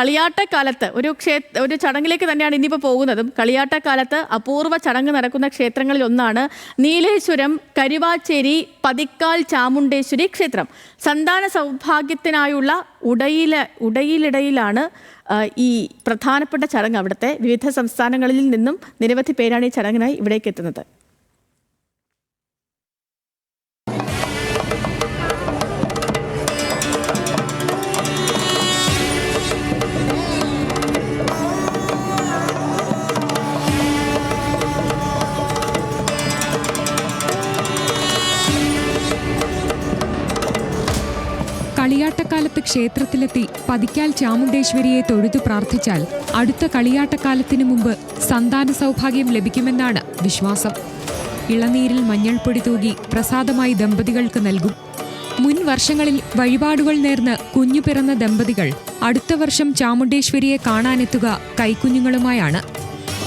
കളിയാട്ടക്കാലത്ത് ഒരു ക്ഷേത്ര ഒരു ചടങ്ങിലേക്ക് തന്നെയാണ് ഇനിയിപ്പോൾ പോകുന്നതും. കളിയാട്ടക്കാലത്ത് അപൂർവ ചടങ്ങ് നടക്കുന്ന ക്ഷേത്രങ്ങളിൽ ഒന്നാണ് നീലേശ്വരം കരുവാച്ചേരി പതിക്കാൽ ചാമുണ്ടേശ്വരി ക്ഷേത്രം. സന്താന സൗഭാഗ്യത്തിനായുള്ള ഉടയില ഉടയിലിടയിലാണ് ഈ പ്രധാനപ്പെട്ട ചടങ്ങ് അവിടുത്തെ വിവിധ സംസ്ഥാനങ്ങളിൽ നിന്നും നിരവധി പേരാണ് ഈ ചടങ്ങിനായി ഇവിടേക്ക് എത്തുന്നത്. കളിയാട്ടക്കാലത്ത് ക്ഷേത്രത്തിലെത്തി പതിക്കാൽ ചാമുണ്ടേശ്വരിയെ തൊഴുതു പ്രാർത്ഥിച്ചാൽ അടുത്ത കളിയാട്ടക്കാലത്തിനു മുമ്പ് സന്താന സൗഭാഗ്യം ലഭിക്കുമെന്നാണ് വിശ്വാസം. ഇളനീരിൽ മഞ്ഞൾപ്പൊടി തൂകി പ്രസാദമായി ദമ്പതികൾക്ക് നൽകും. മുൻ വർഷങ്ങളിൽ വഴിപാടുകൾ നേർന്ന് കുഞ്ഞു പിറന്ന ദമ്പതികൾ അടുത്ത വർഷം ചാമുണ്ടേശ്വരിയെ കാണാനെത്തുക കൈക്കുഞ്ഞുങ്ങളുമായാണ്.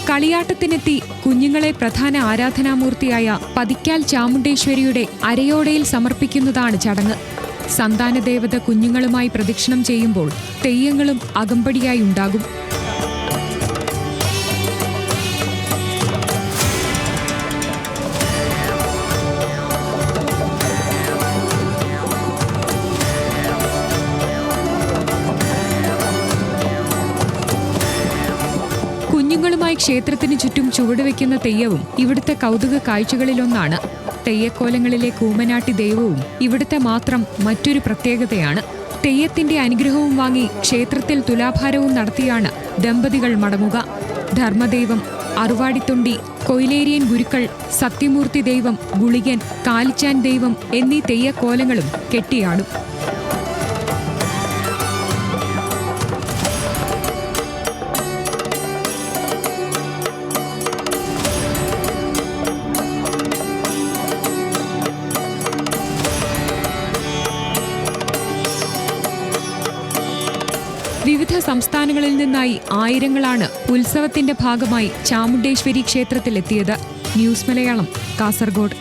കളിയാട്ടത്തിനെത്തി കുഞ്ഞുങ്ങളെ പ്രധാന ആരാധനാമൂർത്തിയായ പതിക്കാൽ ചാമുണ്ടേശ്വരിയുടെ അരയോടയിൽ സമർപ്പിക്കുന്നതാണ് ചടങ്ങ്. സന്താനദേവത കുഞ്ഞുങ്ങളുമായി പ്രദക്ഷിണം ചെയ്യുമ്പോൾ തെയ്യങ്ങളും അകമ്പടിയായി ഉണ്ടാകും. കുഞ്ഞുങ്ങളുമായി ക്ഷേത്രത്തിന് ചുറ്റും ചുവടുവെക്കുന്ന തെയ്യവും ഇവിടുത്തെ കൗതുക കാഴ്ചകളിലൊന്നാണ്. തെയ്യക്കോലങ്ങളിലെ കൂമനാട്ടി ദൈവവും ഇവിടുത്തെ മാത്രം മറ്റൊരു പ്രത്യേകതയാണ്. തെയ്യത്തിന്റെ അനുഗ്രഹവും വാങ്ങി ക്ഷേത്രത്തിൽ തുലാഭാരവും നടത്തിയാണ് ദമ്പതികൾ മടങ്ങുക. ധർമ്മദൈവം അറുവാടിത്തൊണ്ടി കൊയിലേരിയൻ ഗുരുക്കൾ സത്യമൂർത്തി ദൈവം ഗുളികൻ കാലിച്ചാൻ ദൈവം എന്നീ തെയ്യക്കോലങ്ങളും കെട്ടിയാടും. വിവിധ സംസ്ഥാനങ്ങളിൽ നിന്നായി ആയിരങ്ങളാണ് ഉത്സവത്തിന്റെ ഭാഗമായി ചാമുണ്ടേശ്വരി ക്ഷേത്രത്തിലെത്തിയത്. ന്യൂസ് മലയാളം കാസർഗോഡ്.